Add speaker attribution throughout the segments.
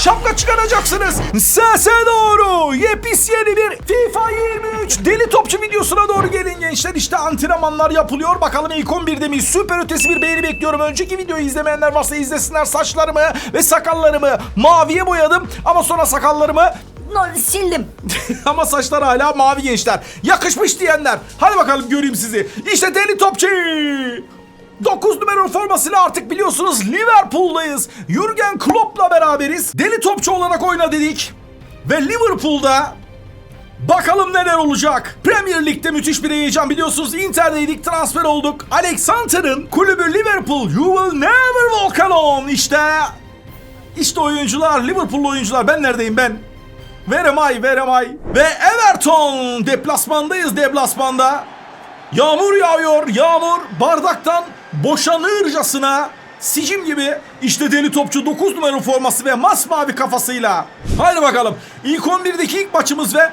Speaker 1: şapka çıkaracaksınız. Sese doğru yepis yeni bir FIFA 23 deli topçu videosuna doğru gelin gençler. İşte antrenmanlar yapılıyor. Bakalım ilk 11'de miyiz? Süper ötesi bir beğeni bekliyorum. Önceki videoyu izlemeyenler varsa izlesinler. Saçlarımı ve sakallarımı maviye boyadım. Ama sonra sakallarımı
Speaker 2: sildim.
Speaker 1: ama saçlar hala mavi gençler. Yakışmış diyenler. Hadi bakalım göreyim sizi. İşte deli topçu. 9 numara formasıyla artık biliyorsunuz Liverpool'dayız. Jurgen Klopp'la beraberiz. Deli topçu olarak oyna dedik. Ve Liverpool'da Bakalım neler olacak. Premier Lig'de müthiş bir heyecan biliyorsunuz. Inter'deydik transfer olduk. Alexander'ın kulübü Liverpool. You will never walk alone. İşte işte oyuncular, Liverpool oyuncular. Ben neredeyim ben? Am I? Ve Everton deplasmandayız deplasmanda. Yağmur yağıyor. Yağmur bardaktan boşanırcasına sicim gibi işte deli topçu 9 numara forması ve masmavi kafasıyla. Haydi bakalım. İlk 11'deki ilk maçımız ve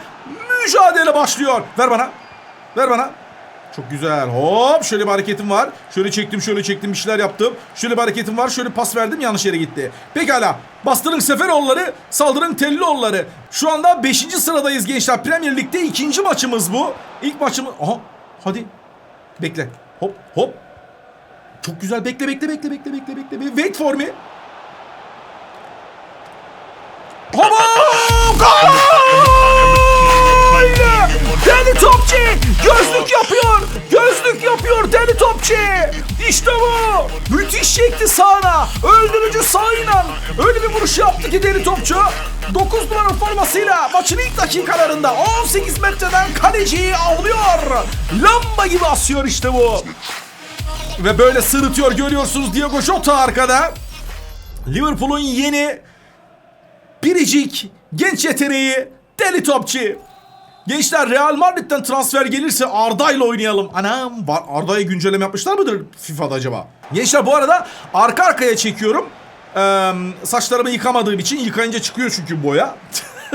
Speaker 1: mücadele başlıyor. Ver bana. Ver bana. Çok güzel. Hop şöyle bir hareketim var. Şöyle çektim şöyle çektim bir şeyler yaptım. Şöyle bir hareketim var. Şöyle pas verdim yanlış yere gitti. Pekala. Bastırın Seferoğulları, saldırın Tellioğulları. Şu anda 5. sıradayız gençler. Premier Lig'de ikinci maçımız bu. İlk maçımız... Aha hadi. Bekle. Hop hop. Çok güzel. Bekle bekle bekle bekle bekle bekle. Wait for me. Hop! Gol! Deli Topçu gözlük yapıyor. Gözlük yapıyor Deli Topçu. İşte bu. Müthiş çekti sağına. Öldürücü sağıyla. Öyle bir vuruş yaptı ki Deli Topçu. 9 numara formasıyla maçın ilk dakikalarında 18 metreden kaleciyi avlıyor. Lamba gibi asıyor işte bu. Ve böyle sırıtıyor görüyorsunuz Diego Jota arkada. Liverpool'un yeni biricik genç yeteneği Deli Topçu. Gençler Real Madrid'den transfer gelirse Arda ile oynayalım. Anam Arda'ya güncelleme yapmışlar mıdır FIFA'da acaba? Gençler bu arada arka arkaya çekiyorum. Ee, saçlarımı yıkamadığım için yıkayınca çıkıyor çünkü boya.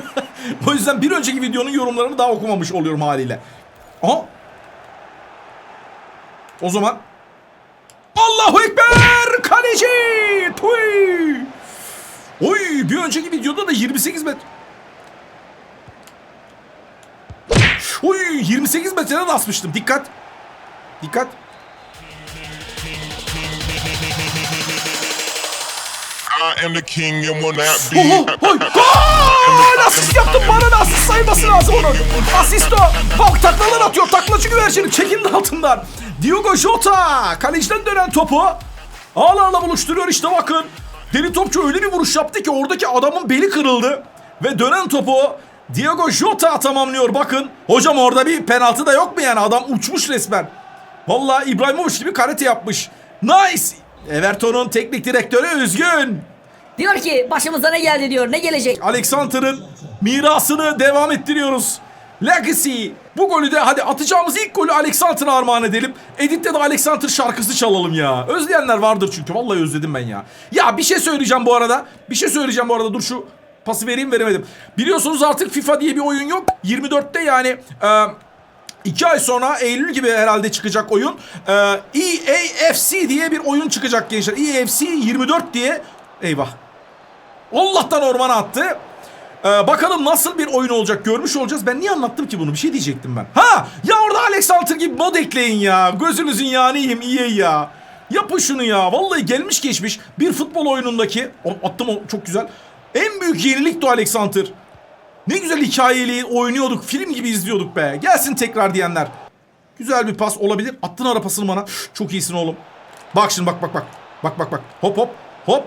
Speaker 1: o yüzden bir önceki videonun yorumlarını daha okumamış oluyorum haliyle. Aha. O zaman Allahu Ekber! Kaleci! Tuy! Oy bir önceki videoda da 28 metre. Oy 28 metreden asmıştım. Dikkat. Dikkat.
Speaker 3: I am the king and will not be.
Speaker 1: Oho, oy, gol! Asist yaptım. Bana da asist sayması lazım onun. Asist o. Bak taklalar atıyor. Taklacı güvercini. Çekildi altından. Diogo Jota. Kaleciden dönen topu. Ağlarla buluşturuyor işte bakın. Deli topçu öyle bir vuruş yaptı ki oradaki adamın beli kırıldı. Ve dönen topu Diogo Jota tamamlıyor bakın. Hocam orada bir penaltı da yok mu yani? Adam uçmuş resmen. Vallahi İbrahimovic gibi karate yapmış. Nice. Everton'un teknik direktörü üzgün.
Speaker 2: Diyor ki başımıza ne geldi diyor. Ne gelecek?
Speaker 1: Alexander'ın mirasını devam ettiriyoruz. Legacy. Bu golü de hadi atacağımız ilk golü Alexander'a armağan edelim. Edit'te de Alexander şarkısı çalalım ya. Özleyenler vardır çünkü. Vallahi özledim ben ya. Ya bir şey söyleyeceğim bu arada. Bir şey söyleyeceğim bu arada. Dur şu pası vereyim veremedim. Biliyorsunuz artık FIFA diye bir oyun yok. 24'te yani... E, İki ay sonra Eylül gibi herhalde çıkacak oyun. Ee, EAFC diye bir oyun çıkacak gençler. EAFC 24 diye. Eyvah. Allah'tan ormana attı. Ee, bakalım nasıl bir oyun olacak görmüş olacağız. Ben niye anlattım ki bunu? Bir şey diyecektim ben. Ha! Ya orada Alexander gibi mod ekleyin ya. Gözünüzün yiyeyim iyi ya. Yapın şunu ya. Vallahi gelmiş geçmiş bir futbol oyunundaki O- attım o çok güzel. En büyük yenilik de o Alexander. Ne güzel hikayeli oynuyorduk. Film gibi izliyorduk be. Gelsin tekrar diyenler. Güzel bir pas olabilir. Attın ara pasını bana. Çok iyisin oğlum. Bak şimdi bak bak bak. Bak bak bak. Hop hop. Hop.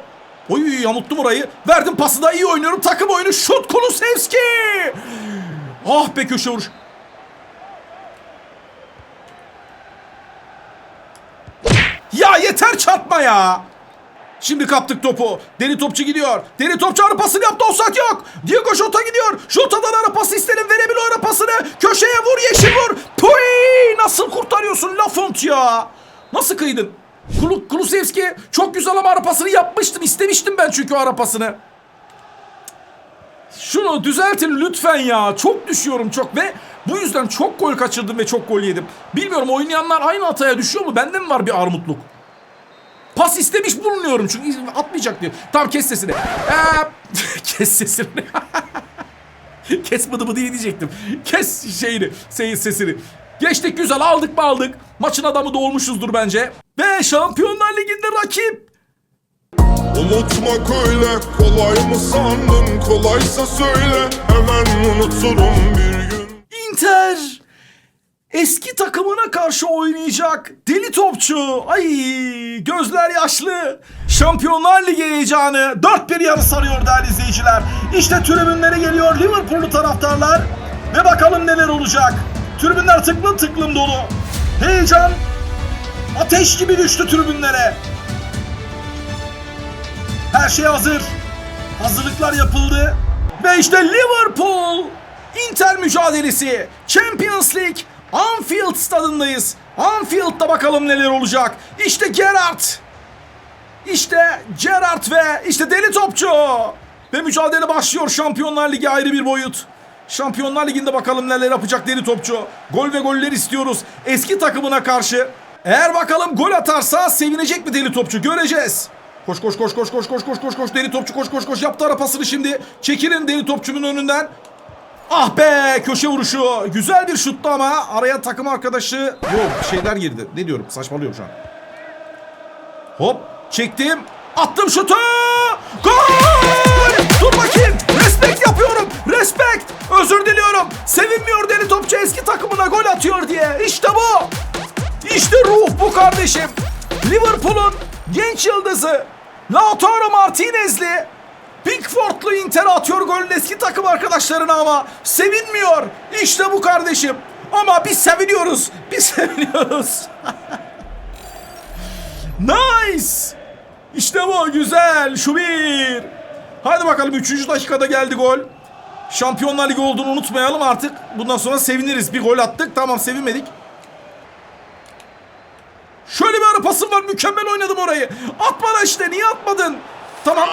Speaker 1: Oy yamulttum orayı. Verdim pası da iyi oynuyorum. Takım oyunu. Şut Kulusevski. Ah be köşe vuruş. Ya yeter çarpma ya. Şimdi kaptık topu. Deli topçu gidiyor. Deli topçu ara pasını yaptı. Offside yok. Diego Jota gidiyor. Jota'dan ara pası isterim. Verebilir ara pasını. Köşeye vur yeşil vur. Puy! Nasıl kurtarıyorsun Lafont ya? Nasıl kıydın? Kulu, Kulusevski çok güzel ama ara pasını yapmıştım. İstemiştim ben çünkü o ara pasını. Şunu düzeltin lütfen ya. Çok düşüyorum çok ve bu yüzden çok gol kaçırdım ve çok gol yedim. Bilmiyorum oynayanlar aynı hataya düşüyor mu? Bende mi var bir armutluk? Pas istemiş bulunuyorum çünkü atmayacak diyor. Tamam kes sesini. Ee, kes sesini. kes bıdı bıdı diyecektim. Kes şeyini, seyin sesini. Geçtik güzel aldık mı aldık. Maçın adamı da olmuşuzdur bence. Ve Şampiyonlar Ligi'nde rakip.
Speaker 3: Unutmak öyle kolay mı sandın kolaysa söyle hemen unuturum bir gün
Speaker 1: Inter eski takımına karşı oynayacak deli topçu. Ay gözler yaşlı. Şampiyonlar Ligi heyecanı 4-1 yarı sarıyor değerli izleyiciler. İşte tribünlere geliyor Liverpool'lu taraftarlar. Ve bakalım neler olacak. Tribünler tıklım tıklım dolu. Heyecan ateş gibi düştü tribünlere. Her şey hazır. Hazırlıklar yapıldı. Ve işte Liverpool Inter mücadelesi. Champions League Anfield stadındayız. Anfield'da bakalım neler olacak. İşte Gerrard. İşte Gerrard ve işte deli topçu. Ve mücadele başlıyor. Şampiyonlar Ligi ayrı bir boyut. Şampiyonlar Ligi'nde bakalım neler yapacak deli topçu. Gol ve goller istiyoruz. Eski takımına karşı. Eğer bakalım gol atarsa sevinecek mi deli topçu göreceğiz. Koş koş koş koş koş koş koş koş koş deli topçu koş koş koş yaptı ara pasını şimdi. Çekilin deli topçunun önünden. Ah be köşe vuruşu. Güzel bir şuttu ama araya takım arkadaşı yok şeyler girdi. Ne diyorum saçmalıyorum şu an. Hop çektim. Attım şutu. Gol! Dur bakayım. Respekt. Özür diliyorum. Sevinmiyor deli topçu eski takımına gol atıyor diye. İşte bu. İşte ruh bu kardeşim. Liverpool'un genç yıldızı Lautaro Martinez'li Pickford'lu Inter atıyor golün eski takım arkadaşlarına ama sevinmiyor. İşte bu kardeşim. Ama biz seviniyoruz. Biz seviniyoruz. nice. İşte bu güzel. Şu bir. Hadi bakalım 3. dakikada geldi gol. Şampiyonlar Ligi olduğunu unutmayalım artık. Bundan sonra seviniriz. Bir gol attık. Tamam sevinmedik. Şöyle bir ara pasım var. Mükemmel oynadım orayı. At bana işte. Niye atmadın? Tamam.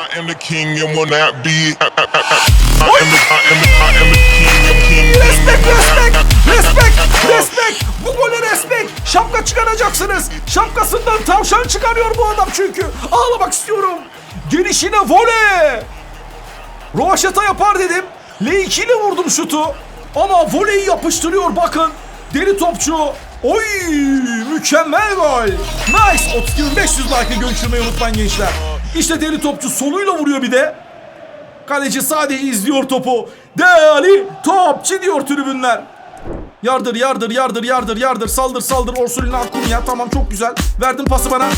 Speaker 1: Respekt, respekt, respekt, respekt. Bu gole respekt. Şapka çıkaracaksınız. Şapkasından tavşan çıkarıyor bu adam çünkü. Ağlamak istiyorum. Gelişine voley. Rovaşata yapar dedim. L2 ile vurdum şutu. Ama voleyi yapıştırıyor bakın. Deli topçu. Oy mükemmel gol. Nice. 32 500 like'ı görüşmeyi unutmayın gençler. İşte deli topçu soluyla vuruyor bir de. Kaleci sadece izliyor topu. Değerli topçu diyor tribünler. Yardır yardır yardır yardır yardır saldır saldır Orsulina Akunya tamam çok güzel. Verdin pası bana.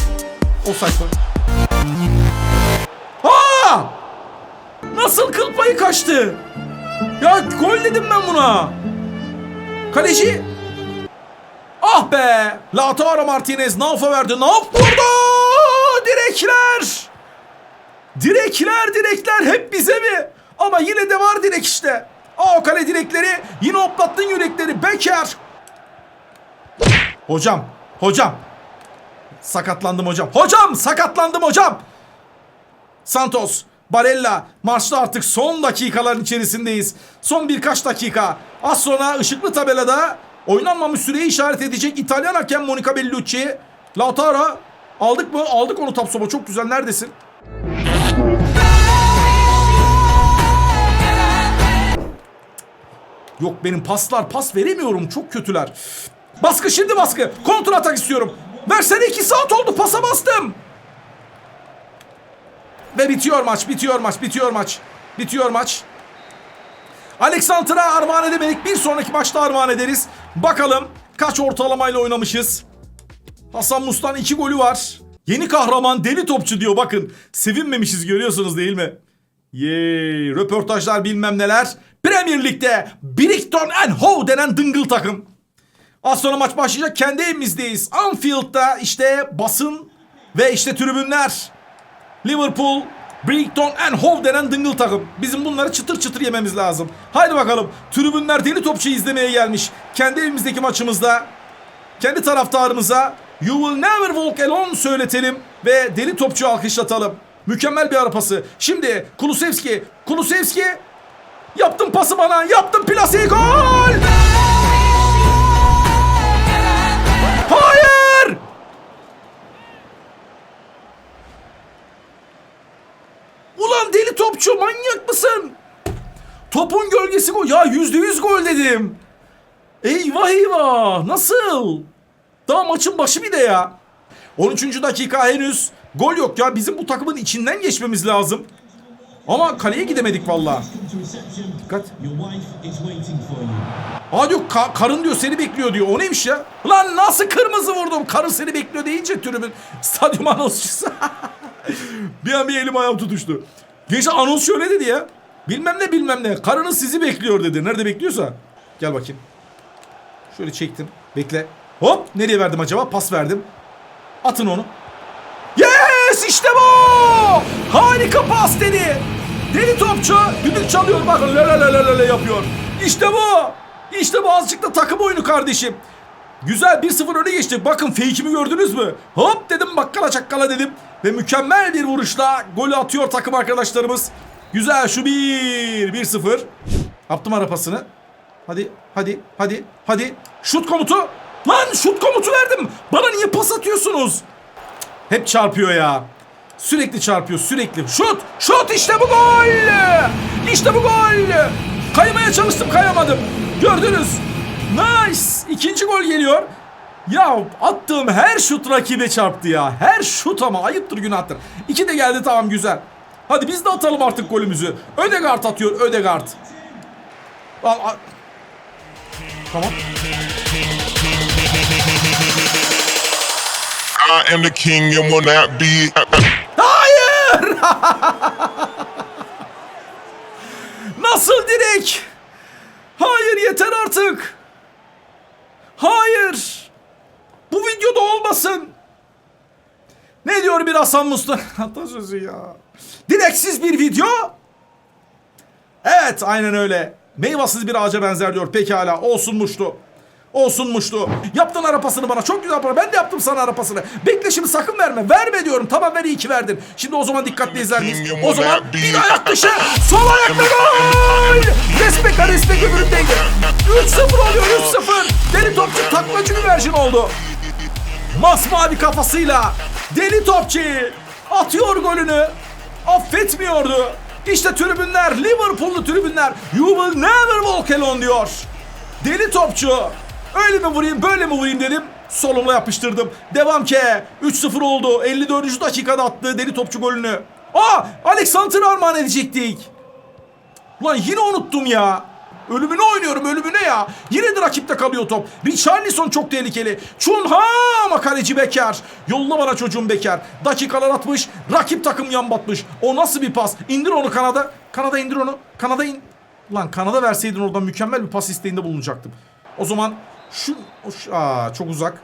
Speaker 1: Offside gol. Aa! Nasıl kıl payı kaçtı? Ya gol dedim ben buna. Kaleci. Ah be. Lautaro Martinez Nauf'a verdi. Nauf vurdu. Direkler. Direkler direkler hep bize mi? Ama yine de var direk işte. Aa kale direkleri yine hoplattın yürekleri. Beker. Hocam. Hocam. Sakatlandım hocam. Hocam sakatlandım hocam. Santos. Barella. Maçta artık son dakikaların içerisindeyiz. Son birkaç dakika. Az sonra ışıklı tabelada oynanmamış süreyi işaret edecek İtalyan hakem Monica Bellucci. Lautaro. Aldık mı? Aldık onu Tapsoba. Çok güzel. Neredesin? Yok benim paslar pas veremiyorum çok kötüler. Baskı şimdi baskı. Kontrol atak istiyorum. Versene 2 saat oldu pasa bastım. Ve bitiyor maç, bitiyor maç, bitiyor maç. Bitiyor maç. Alexander'a armağan edemedik. Bir sonraki maçta armağan ederiz. Bakalım kaç ortalamayla oynamışız. Hasan Mustan 2 golü var. Yeni kahraman deli topçu diyor bakın. Sevinmemişiz görüyorsunuz değil mi? Yey, röportajlar bilmem neler. Premier Lig'de Brighton and Hove denen dıngıl takım. Az sonra maç başlayacak. Kendi evimizdeyiz. Anfield'da işte basın ve işte tribünler. Liverpool, Brighton and Hove denen dıngıl takım. Bizim bunları çıtır çıtır yememiz lazım. Haydi bakalım. Tribünler deli topçu izlemeye gelmiş. Kendi evimizdeki maçımızda kendi taraftarımıza You will never walk alone söyletelim ve deli topçu alkışlatalım. Mükemmel bir ara pası. Şimdi Kulusevski, Kulusevski yaptın pası bana, yaptın plaseyi gol! Topçu manyak mısın? Topun gölgesi gol. Ya yüzde yüz gol dedim. Eyvah eyvah. Nasıl? Daha maçın başı bir de ya. 13. dakika henüz gol yok ya. Bizim bu takımın içinden geçmemiz lazım. Ama kaleye gidemedik valla. Dikkat. Aa diyor ka- karın diyor seni bekliyor diyor. O neymiş ya? Lan nasıl kırmızı vurdum? Karın seni bekliyor deyince tribün stadyum anonsçusu. bir an bir elim ayağım tutuştu. Geçen anons şöyle dedi ya. Bilmem ne bilmem ne. Karınız sizi bekliyor dedi. Nerede bekliyorsa. Gel bakayım. Şöyle çektim. Bekle. Hop nereye verdim acaba? Pas verdim. Atın onu. Yes işte bu. Harika pas dedi. Deli topçu düdük çalıyor la la la la la la yapıyor. İşte bu. İşte bu azıcık da takım oyunu kardeşim. Güzel 1-0 öne geçtik. Bakın fake'imi gördünüz mü? Hop dedim bakkala çakkala dedim. Ve mükemmel bir vuruşla golü atıyor takım arkadaşlarımız. Güzel şu 1 1-0. Yaptım arapasını. Hadi hadi hadi hadi. Şut komutu. Lan şut komutu verdim. Bana niye pas atıyorsunuz? Hep çarpıyor ya. Sürekli çarpıyor sürekli. Şut! Şut işte bu gol! İşte bu gol! Kaymaya çalıştım kayamadım. Gördünüz. Nice! İkinci gol geliyor. Ya attığım her şut rakibe çarptı ya. Her şut ama ayıptır günahtır. İki de geldi tamam güzel. Hadi biz de atalım artık golümüzü. Ödegard atıyor Ödegard. Al, al. Tamam.
Speaker 3: I am the king and will not be.
Speaker 1: Hayır! Nasıl direk? Hayır yeter artık. Hayır. Bu videoda olmasın. Ne diyor bir Hasan Mustafa? Atasözü ya. Direksiz bir video. Evet aynen öyle. Meyvasız bir ağaca benzer diyor. Pekala olsunmuştu. Olsunmuştu. Yaptın arapasını bana. Çok güzel para. Ben de yaptım sana arapasını. Bekle şimdi sakın verme. Verme diyorum. Tamam ver iyi ki verdin. Şimdi o zaman dikkatli izler miyiz? O zaman bir ayak dışı. Sol ayakla gol. Respeka respek öbürü denge. 3-0 oluyor 3-0. Deli topçu taklacı bir versiyon oldu. Masmavi kafasıyla deli topçu atıyor golünü. Affetmiyordu. İşte tribünler, Liverpool'lu tribünler You will never walk alone diyor. Deli topçu. Öyle mi vurayım böyle mi vurayım dedim. Solumla yapıştırdım. Devam ki. 3-0 oldu. 54. dakikada attı deli topçu golünü. Aa Alex Hunter'ı armağan edecektik. Ulan yine unuttum ya. Ölümüne oynuyorum ölümüne ya. Yine de rakipte kalıyor top. Richarlison çok tehlikeli. Chunha ama kaleci Beker. Yolla bana çocuğum Beker. Dakikalar atmış. Rakip takım yan batmış. O nasıl bir pas? İndir onu kanada. Kanada indir onu. Kanada in. Lan kanada verseydin oradan mükemmel bir pas isteğinde bulunacaktım. O zaman şu... şu- Aa, çok uzak.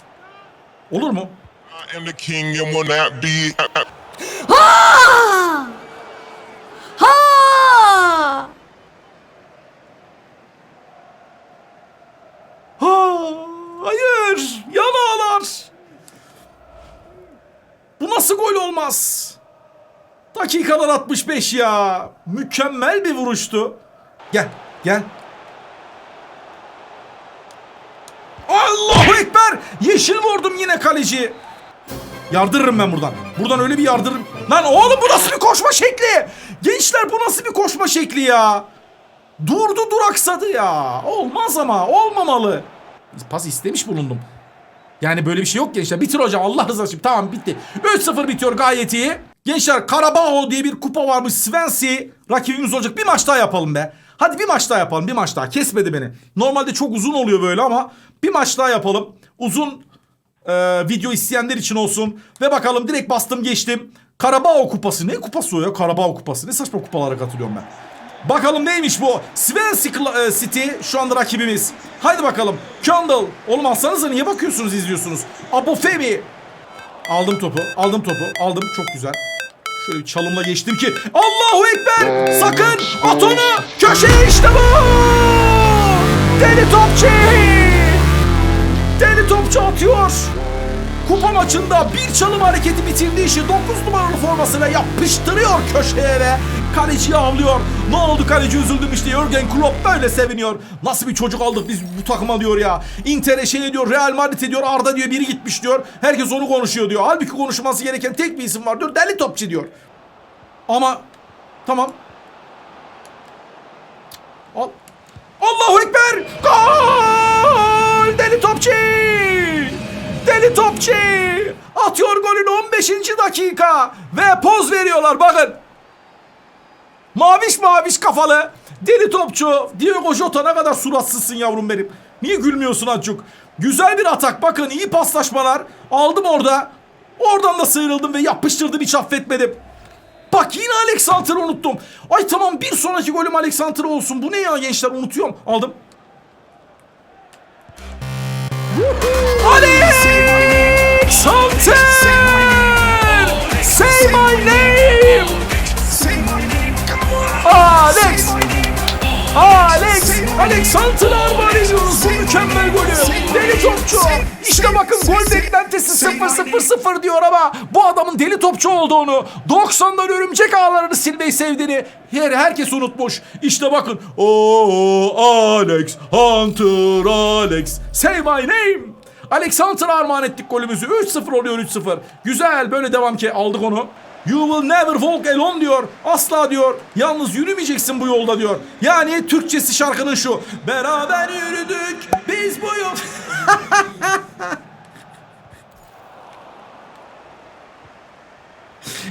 Speaker 1: Olur mu?
Speaker 2: Ha! Ha!
Speaker 1: Ha, hayır. Yan ağlar. Bu nasıl gol olmaz? Dakikalar 65 ya. Mükemmel bir vuruştu. Gel, gel. Allahu Ekber! Yeşil vurdum yine kaleci. Yardırırım ben buradan. Buradan öyle bir yardırırım. Lan oğlum bu nasıl bir koşma şekli? Gençler bu nasıl bir koşma şekli ya? Durdu duraksadı ya. Olmaz ama olmamalı. Pas istemiş bulundum. Yani böyle bir şey yok gençler. Bitir hocam Allah rızası için. Tamam bitti. 3-0 bitiyor gayet iyi. Gençler Karabağ diye bir kupa varmış. Swansea rakibimiz olacak. Bir maç daha yapalım be. Hadi bir maç daha yapalım. Bir maç daha. Kesmedi beni. Normalde çok uzun oluyor böyle ama bir maç daha yapalım. Uzun e, video isteyenler için olsun. Ve bakalım direkt bastım geçtim. Karabağ kupası. Ne kupası o ya? Karabağ kupası. Ne saçma kupalara katılıyorum ben. Bakalım neymiş bu? Swansea e, City şu anda rakibimiz. Haydi bakalım. Kendall. Oğlum alsanıza niye bakıyorsunuz izliyorsunuz? Abu Febi. Aldım topu. Aldım topu. Aldım. Çok güzel. Şöyle çalımla geçtim ki. Allahu Ekber. Sakın. At onu. Köşeye işte bu. Deli topçu. Deli topçu atıyor. Kupa maçında bir çalım hareketi bitirdiği işi 9 numaralı formasıyla yapıştırıyor köşeye ve kaleciyi avlıyor. Ne oldu kaleci üzüldüm işte Jurgen Klopp böyle seviniyor. Nasıl bir çocuk aldık biz bu takıma diyor ya. Inter'e şey diyor Real Madrid diyor Arda diyor biri gitmiş diyor. Herkes onu konuşuyor diyor. Halbuki konuşması gereken tek bir isim var diyor. Deli topçu diyor. Ama tamam Al. Allahu Ekber! Gol! Deli Topçu! Deli Topçu! Atıyor golün 15. dakika. Ve poz veriyorlar bakın. Maviş maviş kafalı. Deli topçu. Diego Jota ne kadar suratsızsın yavrum benim. Niye gülmüyorsun azıcık? Güzel bir atak. Bakın iyi paslaşmalar. Aldım orada. Oradan da sıyrıldım ve yapıştırdım hiç affetmedim. Bak yine Alexander'ı unuttum. Ay tamam bir sonraki golüm Alexander olsun. Bu ne ya gençler unutuyorum. Aldım. Alexander! Say my name! Alex! Alex! Alexander armağan ediyoruz bu mükemmel golü. Deli topçu. İşte bakın gol beklentisi 0-0-0 diyor ama bu adamın deli topçu olduğunu, 90'lar örümcek ağlarını silmeyi sevdiğini her herkes unutmuş. İşte bakın. Oo Alex, Hunter Alex. Say my name. Alexander'a armağan ettik golümüzü. 3-0 oluyor 3-0. Güzel böyle devam ki aldık onu. You will never walk alone diyor. Asla diyor. Yalnız yürümeyeceksin bu yolda diyor. Yani Türkçesi şarkının şu. Beraber yürüdük biz bu yol.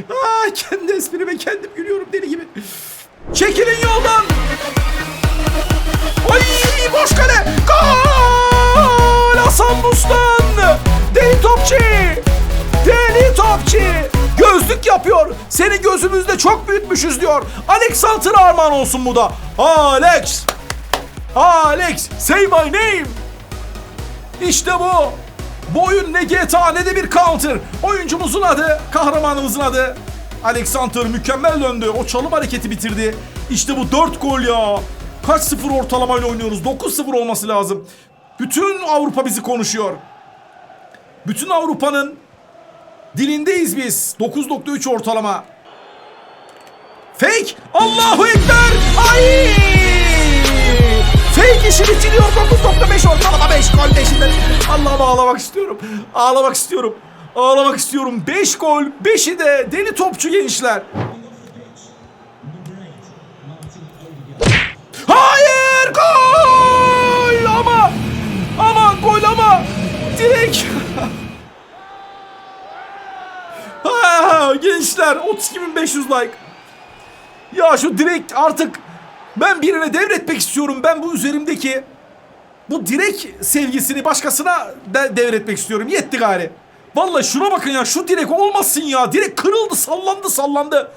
Speaker 1: Aa, kendi esprime kendim gülüyorum deli gibi. Büyütmüşüz diyor. Alexander armağan olsun bu da. Alex. Alex. Say my name. İşte bu. Bu oyun ne GTA ne de bir counter. Oyuncumuzun adı, kahramanımızın adı. Alexander mükemmel döndü. O çalım hareketi bitirdi. İşte bu 4 gol ya. Kaç sıfır ortalamayla oynuyoruz? 9-0 olması lazım. Bütün Avrupa bizi konuşuyor. Bütün Avrupa'nın dilindeyiz biz. 9.3 ortalama. Fake! Allahu Ekber! Ay! Fake işi bitiriyor 9.5 ortalama 5 gol 5'inden. Allah'ım ağlamak istiyorum. Ağlamak istiyorum. Ağlamak istiyorum. 5 gol 5'i de deli topçu gençler. Hayır gol ama ama gol ama direkt gençler 32.500 like. Ya şu direkt artık ben birine devretmek istiyorum. Ben bu üzerimdeki bu direk sevgisini başkasına de devretmek istiyorum. Yetti gari. Vallahi şuna bakın ya şu direk olmasın ya. Direk kırıldı sallandı sallandı.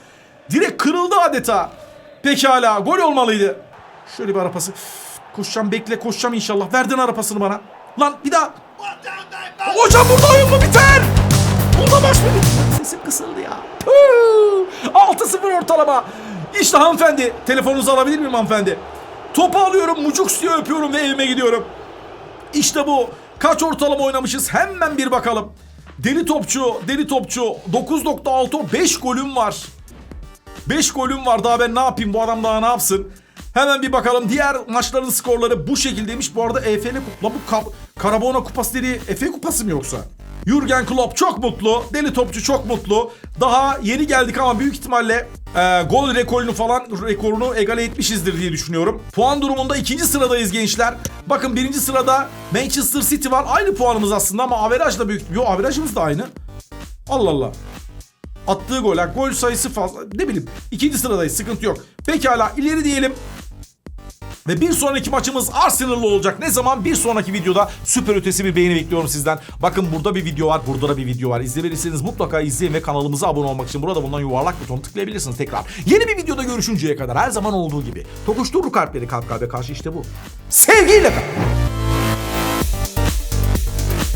Speaker 1: Direk kırıldı adeta. Pekala gol olmalıydı. Şöyle bir arapası. Koşacağım bekle koşacağım inşallah. Verdin arapasını bana. Lan bir daha. Hocam burada oyun mu biter? İşte hanımefendi. Telefonunuzu alabilir miyim hanımefendi? Topu alıyorum, mucuk diye öpüyorum ve evime gidiyorum. İşte bu. Kaç ortalama oynamışız? Hemen bir bakalım. Deli topçu, deli topçu. 9.6 5 golüm var. 5 golüm var daha ben ne yapayım bu adam daha ne yapsın? Hemen bir bakalım diğer maçların skorları bu şekildeymiş. Bu arada EFL kupla bu Karabona kupası dediği Efe kupası mı yoksa? Jurgen Klopp çok mutlu. Deli topçu çok mutlu. Daha yeni geldik ama büyük ihtimalle e, gol rekorunu falan rekorunu egale etmişizdir diye düşünüyorum. Puan durumunda ikinci sıradayız gençler. Bakın birinci sırada Manchester City var. Aynı puanımız aslında ama averaj da büyük. Yo averajımız da aynı. Allah Allah. Attığı gol, ha, gol sayısı fazla. Ne bileyim. ikinci sıradayız. Sıkıntı yok. Pekala ileri diyelim. Ve bir sonraki maçımız Arsenal'lı olacak. Ne zaman? Bir sonraki videoda süper ötesi bir beğeni bekliyorum sizden. Bakın burada bir video var, burada da bir video var. İzlemediyseniz mutlaka izleyin ve kanalımıza abone olmak için burada bulunan yuvarlak butonu tıklayabilirsiniz tekrar. Yeni bir videoda görüşünceye kadar her zaman olduğu gibi. Tokuşturur kalpleri kalp kalbe karşı işte bu. Sevgiyle kalın.